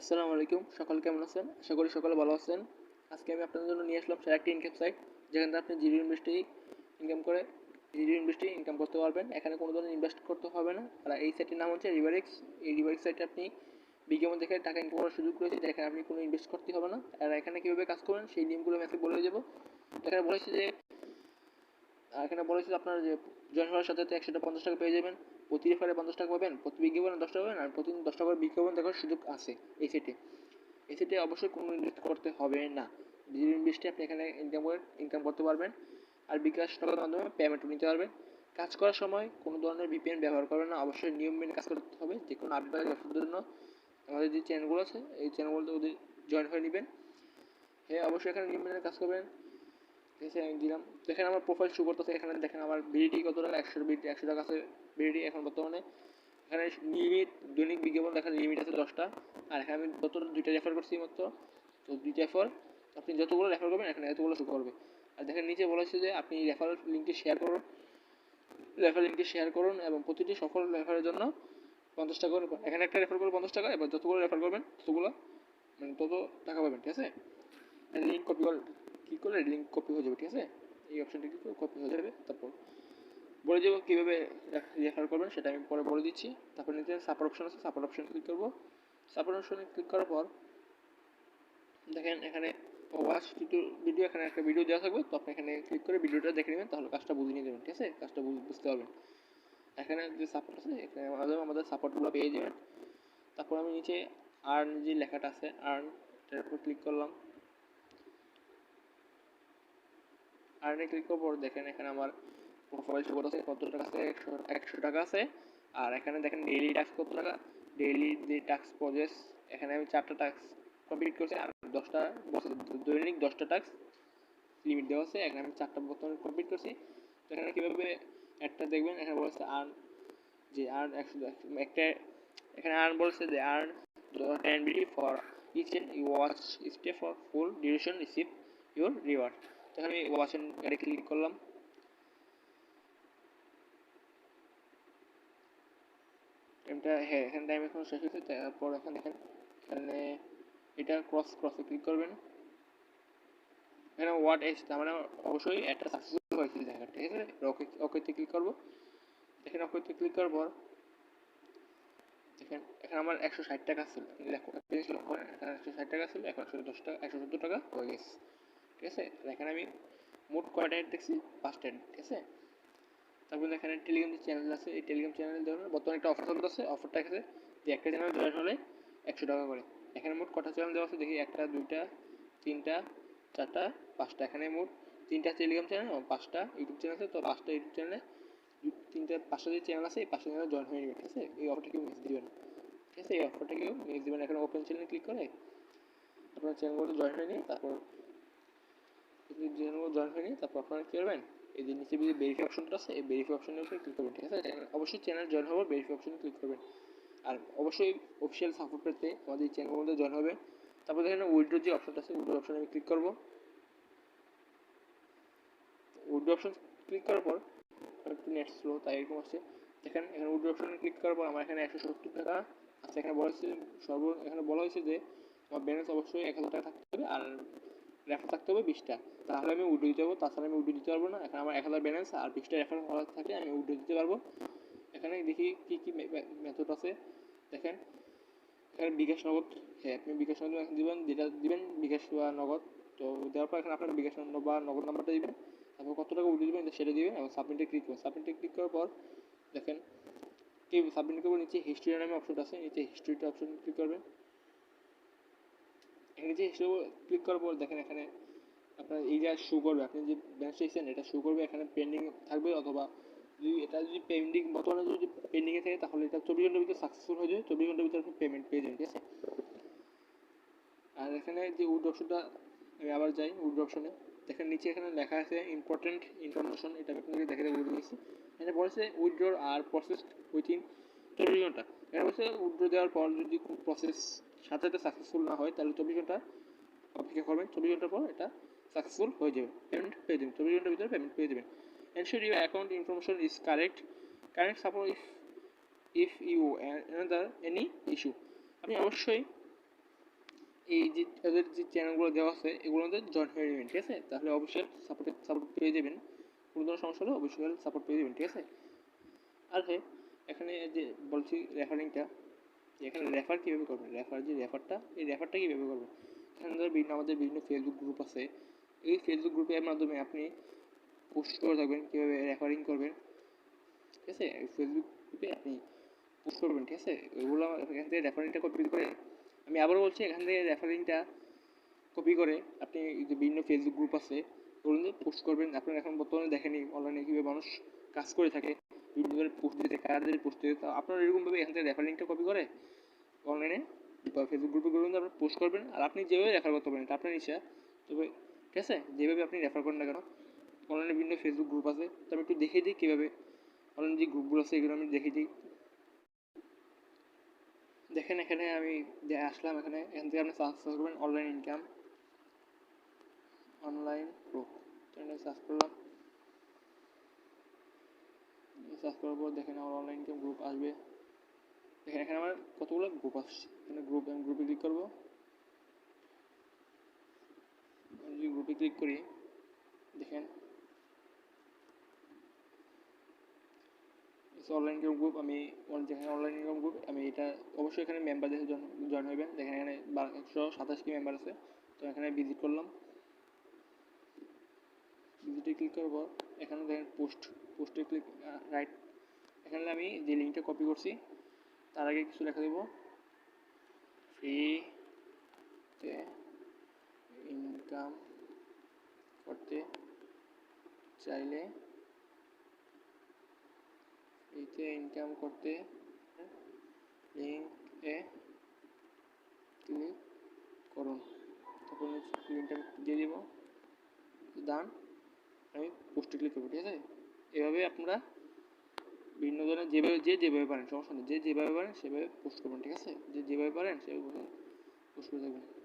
আসসালামু আলাইকুম। সকল কেমন আছেন? আশা করি সকলে ভালো আছেন। আজকে আমি আপনাদের জন্য নিয়ে আসলাম সেরা একটি ইনকাম সাইট যেখানে আপনি জিরো ইনভেস্টে ইনকাম করে জিরো ইনভেস্টে ইনকাম করতে পারবেন। এখানে কোনো ধরনের ইনভেস্ট করতে হবে না। আর এই সাইটের নাম হচ্ছে রিভারিক্স এই রিভারিক্স সাইটে আপনি বিজ্ঞাপন দেখে টাকা ইনকাম করার সুযোগ রয়েছে, যেখানে আপনি কোনো ইনভেস্ট করতে হবে না। আর এখানে কীভাবে কাজ করবেন সেই নিয়মগুলো আমি আজকে বলে দেবো। এখানে বলেছে যে, এখানে বলেছে আপনার যে জয়েন হওয়ার সাথে সাথে একশোটা পঞ্চাশ টাকা পেয়ে যাবেন। প্রতি রেফারে পঞ্চাশ টাকা পাবেন, প্রতি বিজ্ঞাপনে দশ টাকা পাবেন, আর প্রতিদিন দশ টাকা করে বিজ্ঞাপন দেখার সুযোগ আছে এই সেটে এই সেটে অবশ্যই কোনো ইনভেস্ট করতে হবে না। জিরো ইনভেস্টে আপনি এখানে ইনকাম করে ইনকাম করতে পারবেন, আর বিকাশ টাকার মাধ্যমে পেমেন্টও নিতে পারবেন। কাজ করার সময় কোনো ধরনের ভিপিএন ব্যবহার করবেন না, অবশ্যই নিয়ম মেনে কাজ করতে হবে, যে কোনো আপডেট জন্য আমাদের যে চ্যানেলগুলো আছে, এই চ্যানেলগুলোতে ওদের জয়েন হয়ে নেবেন। হ্যাঁ অবশ্যই এখানে নিয়ম মেনে কাজ করবেন। আছে আমি দিলাম। দেখেন আমার প্রোফাইল শো করতেছে, এখানে দেখেন আমার বিডিটি কত টাকা একশো বিডি একশো টাকা আছে বিডিটি এখন বর্তমানে। এখানে লিমিট দৈনিক বিজ্ঞাপন দেখার লিমিট আছে দশটা। আর এখানে আমি যত দুইটা রেফার করছি মাত্র, তো দুইটা রেফার আপনি যতগুলো রেফার করবেন, এখানে এতগুলো শো করবে। আর দেখেন নিচে বলা যে আপনি রেফার লিঙ্কটি শেয়ার করুন রেফার লিঙ্কটি শেয়ার করুন এবং প্রতিটি সফল রেফারের জন্য পঞ্চাশ টাকা করে এখানে একটা রেফার করবে পঞ্চাশ টাকা, এবার যতগুলো রেফার করবেন ততগুলো মানে তত টাকা পাবেন, ঠিক আছে? লিঙ্ক কপি ক্লিক করলে লিঙ্ক কপি হয়ে যাবে, ঠিক আছে? এই অপশানটা ক্লিক করে কপি হয়ে যাবে? তারপর বলে দেবো কীভাবে রেফার করবেন, সেটা আমি পরে বলে দিচ্ছি। তারপর নিচে সাপোর্ট অপশন আছে সাপোর্ট অপশন ক্লিক করব। সাপোর্ট অপশনে ক্লিক করার পর দেখেন এখানে ওয়াচ ভিডিও এখানে একটা ভিডিও দেওয়া থাকবে। তো আপনি এখানে ক্লিক করে ভিডিওটা দেখে নেবেন, তাহলে কাজটা বুঝে নিয়ে যাবেন ঠিক আছে? কাজটা বুঝতে পারবেন। এখানে যে সাপোর্ট আছে, এখানে আমাদের আমাদের সাপোর্টগুলো পেয়ে যাবেন। তারপর আমি নিচে আর্ন যে লেখাটা আছে আর্ন এটার উপর ক্লিক করলাম। আর্নে ক্লিক পর দেখেন এখানে আমার প্রোফাইল শো করতেছে কত টাকা আছে? একশো একশো টাকা আছে। আর এখানে দেখেন ডেইলি টাস্ক কত টাকা? ডেইলি যে টাস্ক প্রজেস এখানে আমি চারটা টাস্ক কমপ্লিট করছি, আর দশটা দৈনিক দশটা টাস্ক লিমিট দেওয়া আছে, এখানে আমি চারটা বর্তমানে কমপ্লিট করছি। তো এখানে কীভাবে একটা দেখবেন, এখানে বলেছে আর্ন যে আর্ন একশো একটা, এখানে আর্ন বলছে যে earn ten BD for each and you watch stay for full duration receive your reward এখানে আমি ওয়াচ এন্ড ক্লিক করলাম। টাইমটা হ্যাঁ এখানে টাইম এখন শেষ হয়েছে, তারপর এখন এখানে এটা ক্রস ক্রসে ক্লিক করবেন। এখানে ওয়াট এস মানে অবশ্যই একটা সাকসেসফুল হয়েছে জায়গাটা, ঠিক আছে? ওকে ওকেতে ক্লিক করব। দেখেন ওকেতে ক্লিক করার পর, দেখেন, এখানে আমার একশো ষাট টাকা ছিল। একশো ষাট টাকা ছিল, এখন একশো দশ টাকা, একশো সত্তর টাকা হয়ে গেছে। ঠিক আছে? এখানে আমি মোট কয়টা অ্যাড দেখছি? পাঁচটা অ্যাড ঠিক আছে? তারপর এখানে টেলিগ্রাম যে চ্যানেল আছে, এই টেলিগ্রাম চ্যানেল ধরুন বর্তমানে একটা অফার চলতেছে অফারটা এসেছে যে একটা চ্যানেল জয়েন হলে একশো টাকা করে। এখানে মোট কটা চ্যানেল দেওয়া আছে? দেখি একটা, দুইটা, তিনটা, চারটা, পাঁচটা। এখানে মোট তিনটা টেলিগ্রাম চ্যানেল পাঁচটা ইউটিউব চ্যানেল আছে। তো পাঁচটা ইউটিউব চ্যানেলে তিনটা, পাঁচটা যে চ্যানেল আছে, এই পাঁচটা চ্যানেলে জয়েন হয়ে নেবে, ঠিক আছে? এই অফারটা কেউ মিস দিবেন ঠিক আছে? এই অফারটা কেউ মিস দিবেন এখানে ওপেন চ্যানেল ক্লিক করে আপনার চ্যানেলগুলো জয়েন হয়ে নিয়ে তারপর জয়েন হয়ে নিয়ে তারপর আপনারা কী করবেন? এই যে নিচে যে ভেরিফাই অপশনটা আছে, এই ভেরিফাই অপশনের উপরে ক্লিক করবেন, ঠিক আছে? অবশ্যই চ্যানেল জয়েন হবে ভেরিফাই অপশনে ক্লিক করবেন। আর অবশ্যই অফিসিয়াল সাপোর্ট পেতে আমাদের এই চ্যানেলের মধ্যে জয়েন হবে। তারপর দেখেন উইড্রো যে অপশনটা আছে উইড্রো অপশনে আমি ক্লিক করব। উইড্রো অপশন ক্লিক করার পর একটু নেট স্লো তাই এরকম আসছে দেখেন, এখানে উইড্রো অপশনে ক্লিক করার পর আমার এখানে একশো সত্তর টাকা আছে। এখানে বলা হয়েছে, সর্ব, এখানে বলা হয়েছে যে আমার ব্যালেন্স অবশ্যই এক হাজার টাকা থাকতে হবে। আর রেফার থাকতে হবে বিশটা। তাহলে আমি উডো দিতে পারব, তাছাড়া আমি উডো দিতে পারব না। এখানে আমার এক হাজার ব্যালেন্স আর বিশটা রেফার করা থাকলে আমি উডো দিতে পারব। এখানে দেখি কী কী মেথড আছে। দেখেন, এখানে বিকাশ নগদ। হ্যাঁ আপনি বিকাশ নগদ দিবেন, যেটা দিবেন বিকাশ বা নগদ। তো দেওয়ার পর এখানে আপনার বিকাশ বা নগদ নাম্বারটা দিবেন। তারপর কত টাকা উঠে দেবেন, সেটা দিবেন এবং সাবমিটে ক্লিক করবেন। সাবমিটে ক্লিক করার পর, দেখেন, কি সাবমিট করব? নিচে হিস্ট্রি নামে অপশনটা আছে, নিচে হিস্ট্রিটা অপশন ক্লিক করবেন। যে হিস্ট্রি ক্লিক করার পর দেখেন এখানে আপনার এই যা শো করবে, আপনি যে ব্যাংক স্টেশন এটা শো করবে, এখানে পেন্ডিং থাকবে অথবা যদি এটা যদি পেন্ডিং বর্তমানে যদি পেন্ডিংয়ে থাকে, তাহলে এটা চব্বিশ ঘণ্টার ভিতরে সাকসেসফুল হয়ে যাবে। চব্বিশ ঘণ্টার ভিতরে আপনি পেমেন্ট পেয়ে যাবেন, ঠিক আছে? আর এখানে যে উড অপশনটা আমি আবার যাই উড অপশনে দেখেন নিচে এখানে লেখা আছে ইম্পর্টেন্ট ইনফরমেশন এটা আপনাকে দেখে বলে দিয়েছি। এখানে বলেছে উইথড্রর আর প্রসেস উইথিন চব্বিশ ঘণ্টা। এখানে বলছে উইথড্র দেওয়ার পর যদি প্রসেস সাথে সাথে সাকসেসফুল না হয়, তাহলে চব্বিশ ঘণ্টা অপেক্ষা করবেন। চব্বিশ ঘণ্টার পর এটা সাকসেসফুল হয়ে যাবে। পেমেন্ট পেয়ে যাবেন। চব্বিশ ঘণ্টার ভিতরে পেমেন্ট পেয়ে যাবেন। Ensure your account information is correct. Correct support if if you another any issue. আপনি অবশ্যই এই যে তাদের যে চ্যানেলগুলো দেওয়া আছে এগুলোতে জয়েন হয়ে যাবেন ঠিক আছে? তাহলে অবশ্যই সাপোর্ট সাপোর্ট পেয়ে যাবেন। কোনো ধরনের সমস্যা হলে অবশ্যই সাপোর্ট পেয়ে যাবেন, ঠিক আছে? আর হ্যাঁ এখানে যে বলছি রেফারিংটা এখানে রেফার কীভাবে করবেন? রেফার যে রেফারটা এই রেফারটা কীভাবে করবেন? এখানে ধরো বিভিন্ন আমাদের বিভিন্ন ফেসবুক গ্রুপ আছে। এই ফেসবুক গ্রুপের মাধ্যমে আপনি পোস্ট করে থাকবেন, কীভাবে রেফারিং করবেন। ঠিক আছে? ফেসবুক গ্রুপে আপনি পোস্ট করবেন, ঠিক আছে? ওইগুলো এখান থেকে রেফারিংটা কপি করে আমি আবারও বলছি, এখান থেকে রেফারিংটা কপি করে আপনি যে বিভিন্ন ফেসবুক গ্রুপ আছে, ওগুলো পোস্ট করবেন। আপনারা এখন বর্তমানে দেখেনি অনলাইনে কীভাবে মানুষ কাজ করে থাকে। ধরনের পোস্ট দিতে কাদের পোস্ট দিতে আপনারা এরকমভাবে এখান থেকে রেফারিংটা কপি করে অনলাইনে বা ফেসবুক গ্রুপে গ্রুপে আপনারা পোস্ট করবেন। আর আপনি যেভাবে রেফার করতে পারেন আপনার ইচ্ছা। তবে ঠিক আছে? যেভাবে আপনি রেফার করেন না কেন অনলাইনে বিভিন্ন ফেসবুক গ্রুপ আছে। তো আমি একটু দেখিয়ে দিই কীভাবে অনলাইন যে গ্রুপগুলো আছে, এগুলো আমি দেখিয়ে দিই। দেখেন, এখানে আমি আসলাম এখানে। এখান থেকে আপনি সার্চ করবেন online income online group search করলাম। সার্চ করার পর দেখেন আমার অনলাইন ইনকাম গ্রুপ আসবে। দেখেন এখানে আমার কতগুলো গ্রুপ আসছে। এখানে গ্রুপ আমি গ্রুপে ক্লিক করব। যদি গ্রুপে ক্লিক করি, দেখেন। অনলাইন ইনকাম গ্রুপ আমি যেখানে অনলাইন ইনকাম গ্রুপ আমি এটা অবশ্যই এখানে মেম্বারদের জয়েন হইবেন। দেখেন এখানে একশো সাতাশটি মেম্বার আছে। তো এখানে ভিজিট করলাম। ভিজিটে ক্লিক করার পর এখানে দেখেন পোস্ট পোস্টে ক্লিক রাইট এখানে আমি যে লিঙ্কটা কপি করছি, তার আগে কিছু লেখা দেবো। ফ্রিতে ইনকাম করতে চাইলে ফ্রিতে ইনকাম করতে লিঙ্কে ক্লিক করুন। তখন লিঙ্কটা দিয়ে দিব। দান আমি পোস্টে ক্লিক করব, ঠিক আছে? এভাবে আপনারা বিভিন্ন ধরনের যেভাবে, যে যেভাবে পারেন, সমস্যা নেই, যে যেভাবে পারেন সেভাবে পোস্ট করবেন, ঠিক আছে? যে যেভাবে পারেন সেভাবে পোস্ট করে থাকবেন